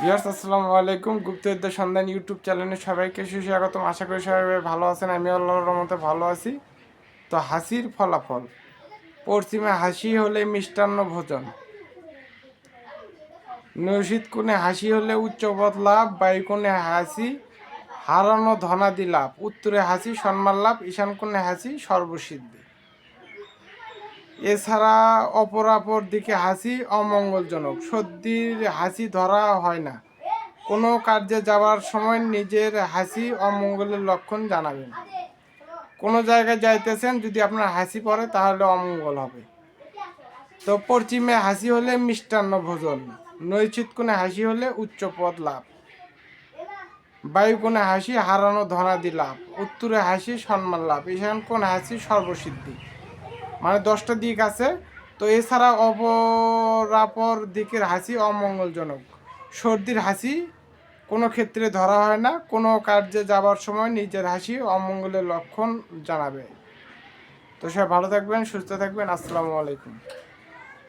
Viewers আসসালামু আলাইকুম। গুপ্তবিদ্যা সন্ধান ইউটিউব চ্যানেলে সবাইকে সুস্বাগতম। আশা করি সবাই ভালো আছেন আমি আল্লাহর রহমতে ভালো আছি। তো হাসির ফলাফল, পশ্চিমে হাসি হলে মিষ্টান্ন ভোজন। নৈশীত কোণে হাসি হলে উচ্চপদ লাভ, বায়ু কোণে হাসি হারানো ধনাদি লাভ। উত্তরে হাসি সম্মান লাভ, ঈশান কোণে হাসি, সর্বসিদ্ধি। এছাড়া অপরাপর দিকে হাসি অমঙ্গলজনক। সর্দির হাসি ধরা হয় না। কোনো কার্যে যাওয়ার সময় নিজের হাসি অমঙ্গলের লক্ষণ জানাবেন। কোনো জায়গায় যাইতেছেন, যদি আপনার হাসি পড়ে, তাহলে অমঙ্গল হবে। তো পশ্চিমে হাসি হলে মিষ্টান্ন ভোজন নৈচিত কোণে হাসি হলে উচ্চ পদ লাভ। বায়ু কোণে হাসি, হারানো ধনাদি লাভ। উত্তরে হাসি সম্মান লাভ। ঈশান কোণে হাসি, সর্বসিদ্ধি। মানে দশটা দিক আছে। তো এছাড়া অপরাপর দিকের হাসি অমঙ্গলজনক। সর্দির হাসি কোনো ক্ষেত্রে ধরা হয় না, কোনো কার্যে যাবার সময় নিজের হাসি অমঙ্গলের লক্ষণ জানাবে। তো সবাই ভালো থাকবেন, সুস্থ থাকবেন, আসসালামু আলাইকুম।